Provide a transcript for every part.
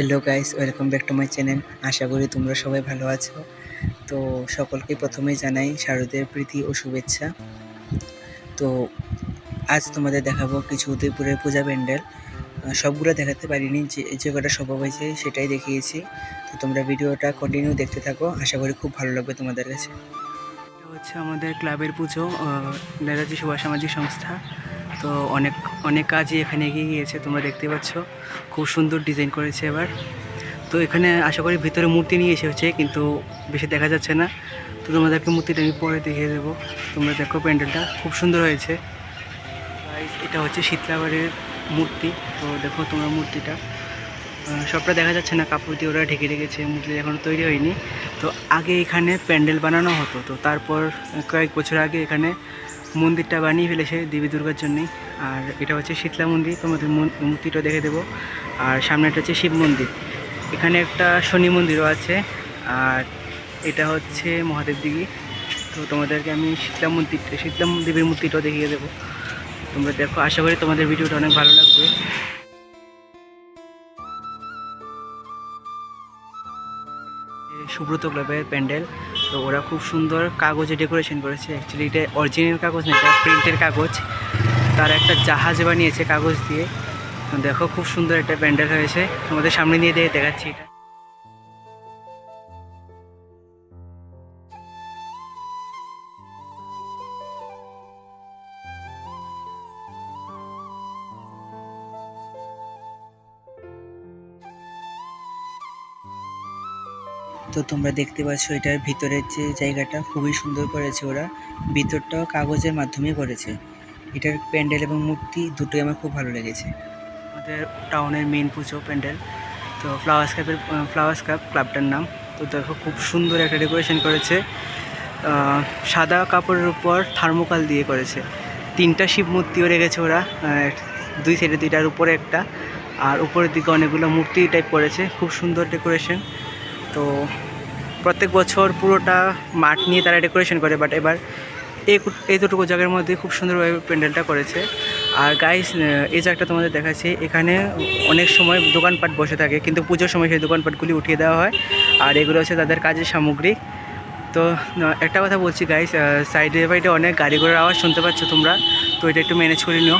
Hello guys welcome back to my channel আশা করি তোমরা সবাই ভালো আছো। তো সকলকে প্রথমেই জানাই শারদের প্রীতি ও শুভেচ্ছা। তো আজ তোমাদের দেখাবো কিছু উদয়পুরের পূজা প্যান্ডেল। সবগুলো দেখাতে পারিনি, যে যে কটা সম্ভব হয়েছে সেটাই দেখিয়েছি। তো তোমরা ভিডিওটা কন্টিনিউ দেখতে থাকো, আশা করি খুব ভালো লাগবে তোমাদের কাছে। এটা হচ্ছে আমাদের ক্লাবের পুজো নেতাজি সুভাষ সামাজিক সংস্থা। তো অনেক অনেক কাজই এখানে এগিয়ে গিয়েছে, তোমরা দেখতে পাচ্ছ। খুব সুন্দর ডিজাইন করেছে এবার। তো এখানে আশা করি ভিতরে মূর্তি নিয়ে এসেছে কিন্তু বেশি দেখা যাচ্ছে না। তো তোমাদেরকে মূর্তিটা আমি পরে দেখিয়ে দেবো। তোমরা দেখো প্যান্ডেলটা, খুব সুন্দর হয়েছে। এটা হচ্ছে শীতলাবাড়ির মূর্তি। তো দেখো তোমরা মূর্তিটা। সবটা দেখা যাচ্ছে না, কাপড় দিয়ে ওরা ঢেকে রেখেছে মূর্তি এখনও তৈরি হয়নি। তো আগে এখানে প্যান্ডেল বানানো হতো, তো তারপর কয়েক বছর আগে এখানে মন্দিরটা বানিয়ে ফেলেছে দেবী দুর্গার জন্যই। আর এটা হচ্ছে শীতলা মন্দির, তোমাদের মূর্তিটা দেখে দেবো। আর সামনেটা হচ্ছে শিব মন্দির। এখানে একটা শনি মন্দিরও আছে, আর এটা হচ্ছে মহাদেব দিঘি। তো তোমাদেরকে আমি শীতলা মন্দির, শীতলা দেবীর মূর্তিটাও দেখিয়ে দেবো। তোমরা দেখো, আশা করি তোমাদের ভিডিওটা অনেক ভালো লাগবে। সুব্রত ক্লাবের প্যান্ডেল তো ওরা খুব সুন্দর কাগজে ডেকোরেশন করেছে। অ্যাকচুয়ালি এটা অরিজিনাল কাগজ না, এটা প্রিন্টের কাগজ। তারা একটা জাহাজ বানিয়েছে কাগজ দিয়ে। দেখো, খুব সুন্দর একটা প্যান্ডেল হয়েছে। তোমাদের সামনে নিয়ে দিয়ে দেখাচ্ছি এটা। তো তোমরা দেখতে পাচ্ছ এটার ভিতরের যে জায়গাটা খুবই সুন্দর করেছে ওরা। ভিতরটাও কাগজের মাধ্যমে করেছে। এটার প্যান্ডেল এবং মূর্তি দুটোই আমার খুব ভালো লেগেছে। আমাদের টাউনের মেন পুজো প্যান্ডেল। তো ফ্লাওয়ার্স ক্যাপের ফ্লাওয়ার্স ক্যাপ ক্লাবটার নাম। তো দেখো খুব সুন্দর একটা ডেকোরেশন করেছে। সাদা কাপড়ের উপর থার্মোকাল দিয়ে করেছে। তিনটা শিব মূর্তিও রেখেছে ওরা। দুই সাইডে দুইটার উপরে একটা। আর উপরের দিকে অনেকগুলো মূর্তি টাইপ করেছে। খুব সুন্দর ডেকোরেশন। তো প্রত্যেক বছর পুরোটা মাঠ নিয়ে তারা ডেকোরেশন করে বাট এবার এই এই দুটুকু জায়গার মধ্যে খুব সুন্দরভাবে প্যান্ডেলটা করেছে। আর গাইস এই জায়গাটা তোমাদের দেখাচ্ছি, এখানে অনেক সময় দোকানপাট বসে থাকে, কিন্তু পুজোর সময় সেই দোকানপাটগুলি উঠিয়ে দেওয়া হয়, আর এগুলো হচ্ছে তাদের কাজের সামগ্রী। তো একটা কথা বলছি গাইস সাইডে বাইডে অনেক গাড়ি ঘোড়ার আওয়াজ শুনতে পাচ্ছ তোমরা, তো এটা একটু ম্যানেজ করে নিও।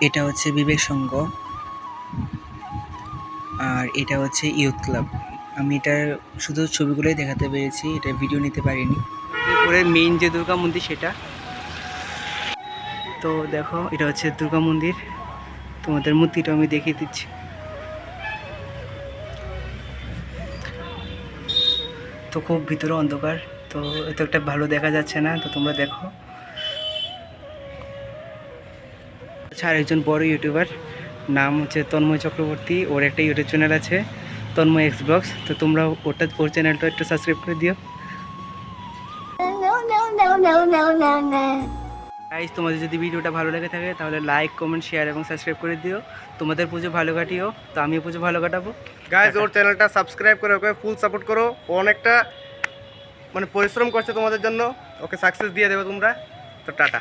এটা হচ্ছে বিবেক সংঘ। আর এটা হচ্ছে ইউথ ক্লাব। আমি এটার শুধু ছবিগুলোই দেখাতে পেরেছি, এটা ভিডিও নিতে পারিনি। এরপরে মেইন যে দুর্গা মন্দির সেটা। তো দেখো, এটা হচ্ছে দুর্গা মন্দির। তোমাদের মূর্তিটা আমি দেখিয়ে দিচ্ছি। তো খুব ভিতরে অন্ধকার, তো এত একটা ভালো দেখা যাচ্ছে না, তো তোমরা দেখো। আচ্ছা আরেকজন বড় ইউটিউবার, নাম হচ্ছে তন্ময় চক্রবর্তী, ওর একটা ইউটিউব চ্যানেল আছে, তন্ময় এক্স ব্লগস তো তোমরা ওটা, ওর চ্যানেলটা একটু সাবস্ক্রাইব করে দিও. গাইজ তোমাদের যদি ভিডিওটা ভালো লেগে থাকে, তাহলে লাইক কমেন্ট শেয়ার এবং সাবস্ক্রাইব করে দিও। তোমাদের পুজো ভালো কাটিও, তো আমিও পুজো ভালো কাটাবো। গাইজ ওর চ্যানেলটা সাবস্ক্রাইব করে ওকে ফুল সাপোর্ট করো। ও অনেকটা মানে পরিশ্রম করছে তোমাদের জন্য। ওকে সাকসেস দিয়ে দেবে তোমরা। তো টাটা।